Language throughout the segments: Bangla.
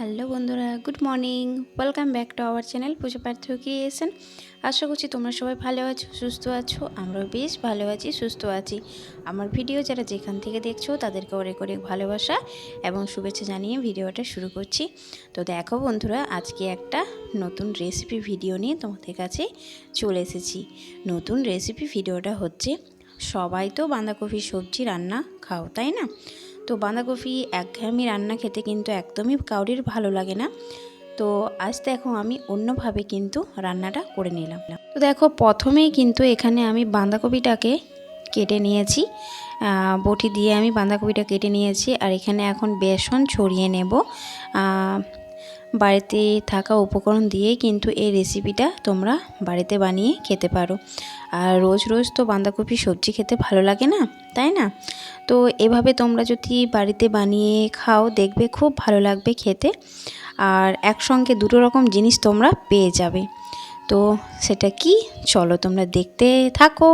হ্যালো বন্ধুরা, good morning. Welcome back to our channel Pujo Partha creation আশা করছি তোমরা সবাই ভালো আছো, সুস্থ আছো, আমরাও বেশ ভালো আছি, সুস্থ আছি। আমার ভিডিও যারা যেখান থেকে দেখছ, তাদেরকে অনেক অনেক ভালোবাসা এবং শুভেচ্ছা জানিয়ে ভিডিওটা শুরু করছি। তো দেখো বন্ধুরা, আজকে একটা নতুন রেসিপি ভিডিও নিয়ে তোমাদের কাছে চলে এসেছি। নতুন রেসিপি ভিডিওটা হচ্ছে, সবাই তো বাঁধাকপি সবজি রান্না খাও, তাই না? তো বাঁধাকপি একঘেয়েমি রান্না খেতে কিন্তু একদমই কাউরির ভালো লাগে না। তো আজ দেখো আমি অন্যভাবে কিন্তু রান্নাটা করে নিলাম। তো দেখো প্রথমেই কিন্তু এখানে আমি বাঁধাকপিটাকে কেটে নিয়েছি। বটি দিয়ে আমি বাঁধাকপিটা কেটে নিয়েছি। আর এখানে এখন বেসন ছড়িয়ে নেব। বাড়িতে থাকা উপকরণ দিয়েই কিন্তু এই রেসিপিটা তোমরা বাড়িতে বানিয়ে খেতে পারো। আর রোজ রোজ তো বাঁধাকপি সবজি খেতে ভালো লাগে না, তাই না? তো এভাবে তোমরা যদি বাড়িতে বানিয়ে খাও, দেখবে খুব ভালো লাগবে খেতে। আর একসঙ্গে দুটো রকম জিনিস তোমরা পেয়ে যাবে। তো সেটা কি? চলো তোমরা দেখতে থাকো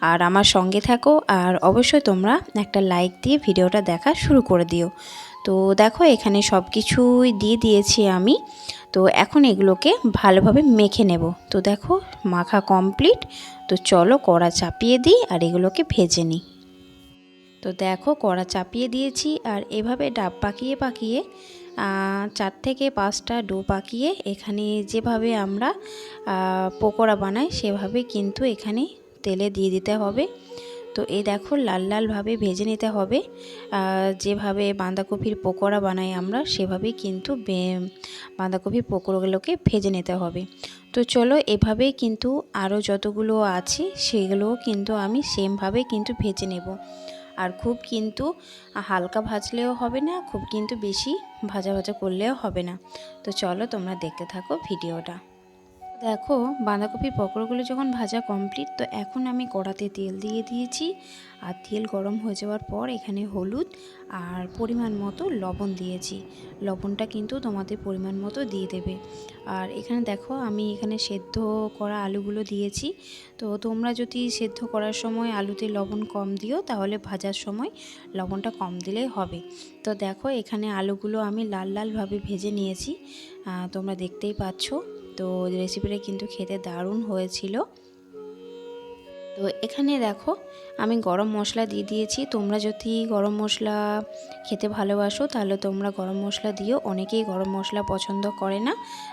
আর আমার সঙ্গে থাকো। আর অবশ্যই তোমরা একটা লাইক দিয়ে ভিডিওটা দেখা শুরু করে দিও। তো দেখো এখানে সব কিছুই দিয়ে দিয়েছি আমি। তো এখন এগুলোকে ভালোভাবে মেখে নেব। তো দেখো মাখা কমপ্লিট। তো চলো কড়া চাপিয়ে দিই আর এগুলোকে ভেজে নিই। তো দেখো কড়া চাপিয়ে দিয়েছি আর এভাবে ডাব পাকিয়ে পাকিয়ে চার থেকে পাঁচটা ডো পাকিয়ে এখানে যেভাবে আমরা পকোড়া বানাই সেভাবে কিন্তু এখানে তেলে দিয়ে দিতে হবে। তো এই দেখো লাল লালভাবে ভেজে নিতে হবে। যেভাবে বাঁধাকপির পকোড়া বানাই আমরা, সেভাবেই কিন্তু বাঁধাকপির পকোড়াগুলোকে ভেজে নিতে হবে। তো চলো এভাবেই কিন্তু আরও যতগুলো আছে, সেগুলোও কিন্তু আমি সেমভাবে কিন্তু ভেজে নেব। আর খুব কিন্তু হালকা ভাজলেও হবে না, খুব কিন্তু বেশি ভাজা ভাজা করলেও হবে না। তো চলো তোমরা দেখতে থাকো ভিডিওটা। দেখো বাঁধাকপির পকোড়াগুলো যখন ভাজা কমপ্লিট তো এখন আমি কড়াতে তেল দিয়ে দিয়েছি। আর তেল গরম হয়ে যাওয়ার পর এখানে হলুদ আর পরিমাণ মতো লবণ দিয়েছি। লবণটা কিন্তু তোমাদের পরিমাণ মতো দিয়ে দেবে। আর এখানে দেখো আমি এখানে সেদ্ধ করা আলুগুলো দিয়েছি। তো তোমরা যদি সেদ্ধ করার সময় আলুতে লবণ কম দিও, তাহলে ভাজার সময় লবণটা কম দিলেই হবে। তো দেখো এখানে আলুগুলো আমি লাল লালভাবে ভেজে নিয়েছি। তোমরা দেখতেই পাচ্ছ। তো রেসিপিটা কিন্তু খেতে দারুণ হয়েছিল। তো এখানে দেখো, আমি গরম মশলা দিয়ে দিয়েছি। তোমরা যদি গরম মশলা খেতে ভালোবাসো, তাহলে তোমরা গরম মশলা দিও। অনেকেই গরম মশলা পছন্দ করে না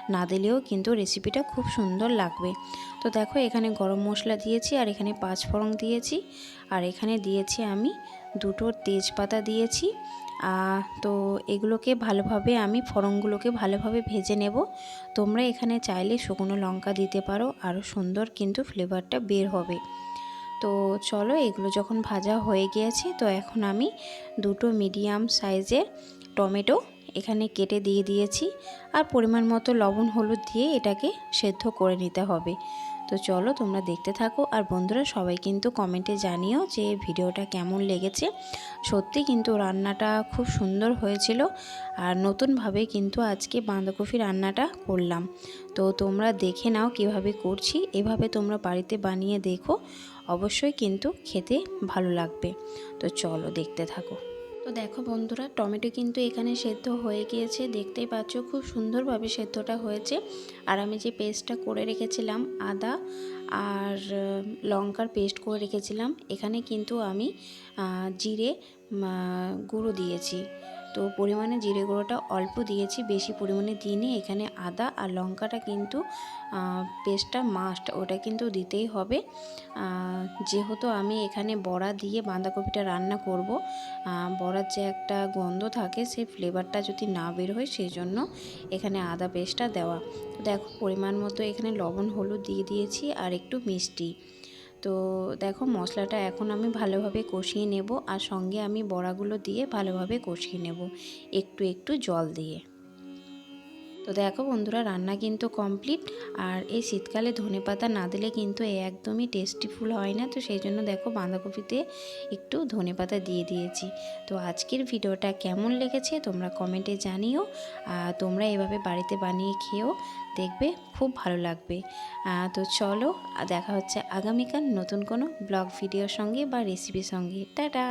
না দিলেও কিন্তু রেসিপিটা খুব সুন্দর লাগবে। তো দেখো, এখানে গরম মশলা দিয়েছি আর এখানে পাঁচ ফোড়ন দিয়েছি। আর এখানে দিয়েছি আমি দুটো তেজপাতা দিয়েছি। তো এগুলোকে ভালোভাবে আমি ফড়ংগুলোকে ভালোভাবে ভেজে নেব। তোমরা এখানে চাইলে শুকনো লঙ্কা দিতে পারো, আরও সুন্দর কিন্তু ফ্লেভারটা বের হবে। তো চলো, এগুলো যখন ভাজা হয়ে গিয়েছে, তো এখন আমি দুটো মিডিয়াম সাইজের টমেটো এখানে কেটে দিয়ে দিয়েছি। আর পরিমাণ মতো লবণ হলুদ দিয়ে এটাকে সেদ্ধ করে নিতে হবে। তো চলো তোমরা দেখতে থাকো আর বন্ধুরা সবাই কিন্তু কমেন্টে জানিও যে ভিডিওটা কেমন লেগেছে। সত্যি কিন্তু রান্নাটা খুব সুন্দর হয়েছিল আর নতুনভাবে কিন্তু আজকে বাঁধাকপি রান্নাটা করলাম। তো তোমরা দেখে নাও কীভাবে করছি, এভাবে তোমরা বাড়িতে বানিয়ে দেখো, অবশ্যই কিন্তু খেতে ভালো লাগবে। তো চলো দেখতে থাকো। তো দেখো বন্ধুরা, টমেটো কিন্তু এখানে সেদ্ধ হয়ে গিয়েছে। দেখতেই পাচ্ছ, খুব সুন্দরভাবে সেদ্ধটা হয়েছে। আর আমি যে পেস্টটা করে রেখেছিলাম, আদা আর লঙ্কার পেস্ট করে রেখেছিলাম, এখানে কিন্তু আমি জিরে গুঁড়ো দিয়েছি। তো পরিমাণে জিরে গুঁড়োটা অল্প দিয়েছি, বেশি পরিমাণে দিইনি। এখানে আদা আর লঙ্কাটা কিন্তু পেস্টটা মাস্ট ওটা কিন্তু দিতেই হবে। যেহেতু আমি এখানে বড়া দিয়ে বাঁধাকপিটা রান্না করব বড়ার যে একটা গন্ধ থাকে, সেই ফ্লেভারটা যদি না বের হয় সেই জন্য এখানে আদা পেস্টটা দেওয়া। দেখো, পরিমাণ মতো এখানে লবণ, হলুদ দিয়ে দিয়েছি, আর একটু মিষ্টি। তো দেখো মশলাটা এখন আমি ভালোভাবে কষিয়ে নেব আর সঙ্গে আমি বড়াগুলো দিয়ে ভালোভাবে কষিয়ে নেব একটু একটু জল দিয়ে। তো দেখো বন্ধুরা, রান্না কিন্তু কমপ্লিট আর এই শীতকালে ধনে পাতা না দিলে কিন্তু এ একদমই টেস্টিফুল হয় না। তো সেই জন্য দেখো বাঁধাকপিতে একটু ধনে পাতা দিয়ে দিয়েছি। তো আজকের ভিডিওটা কেমন লেগেছে তোমরা কমেন্টে জানিও। আর তোমরা এভাবে বাড়িতে বানিয়ে খেয়েও দেখবে খুব ভালো লাগবে। তো চলো, দেখা হচ্ছে আগামীকাল নতুন কোনো ব্লগ ভিডিওর সঙ্গে বা রেসিপির সঙ্গে। টাটা!